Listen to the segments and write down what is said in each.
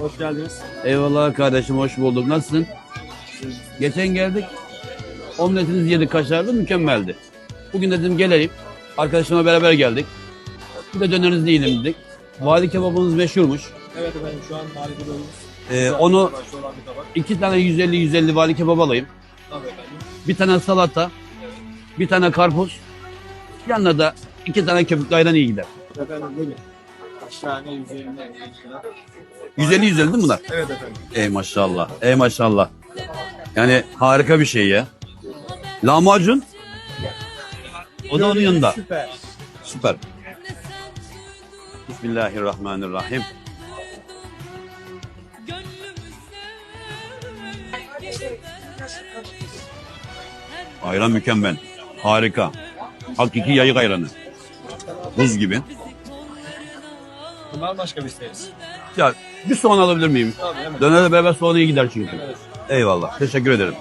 Hoş geldiniz. Eyvallah kardeşim hoş bulduk. Nasılsın? Geçen geldik. Omletinizi yedik kaşarlı mükemmeldi. Bugün dedim gelelim. Arkadaşımla beraber geldik. Bir de dönerinizi yiyelim dedik. Vali kebabınız meşhurmuş. Evet efendim şu an harika bölümümüz. Ee, onu iki tane 150-150 vali kebap alayım. Tabii efendim. Bir tane salata. Bir tane karpuz. Yanına da iki tane köpüklü ayran iyi gider. Efendim buyurun. Kaç yüzeyinde? 150 150 değil mi bunlar? Evet efendim. Ey maşallah. Ey maşallah. Yani harika bir şey ya. Lahmacun. O da onun yanında. Süper. Süper. Bismillahirrahmanirrahim. Ayran mükemmel. Harika. Hakiki yayık ayranı. Buz gibi. Bunlar başka bir isteğiz. Ya bir soğan alabilir miyim? Tabii hemen. Dönerle beraber soğan iyi gider çünkü. Evet. Eyvallah. Teşekkür ederim.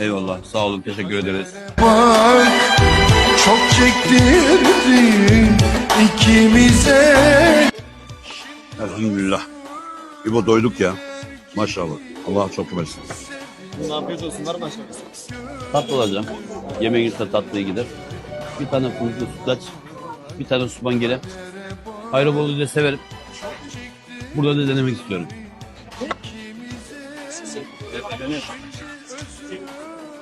Eyvallah. Sağ olun. Teşekkür ederiz. Bak çok çektirdi ikimize Elhamdülillah. İbo doyduk ya. Maşallah. Allah çok versin. Bunun afiyet olsun. Var mı başka bir isteğiz? Tatlı alacağım. Yemeğin ise tatlıya gider. Bir tane fındıklı sütlaç. Bir tane supangele. Ayrıbolu'yu da severim. Burada da denemek istiyorum.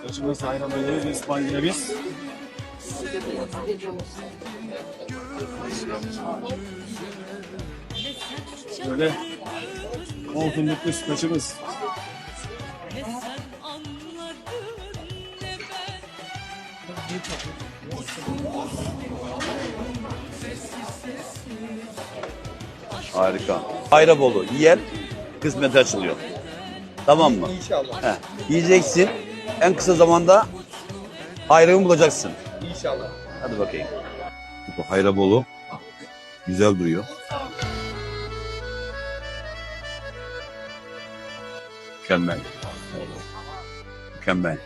Başımız ayran döneriz. İspanya'ya biz. Böyle bol fındıklı sütlaçımız. Harika. Ayrabolu yer kısmeti açılıyor. Tamam mı? İnşallah. Heh. Yiyeceksin. En kısa zamanda hayrımı bulacaksın. İnşallah. Hadi bakayım. Bu Hayrabolu güzel duruyor. Mükemmel. Mükemmel.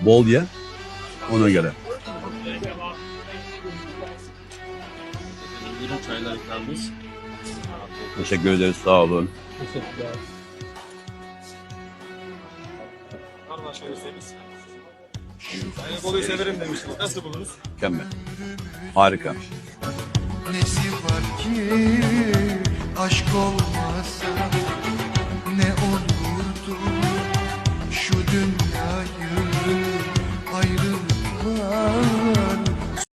Bol ye. Ona göre. Çaylar. Teşekkür ederiz. Sağ olun. Teşekkürler. Bolu'yu severim demiştiniz. Nasıl buldunuz? Mükemmel. Harika. Aşk olmasa ne olur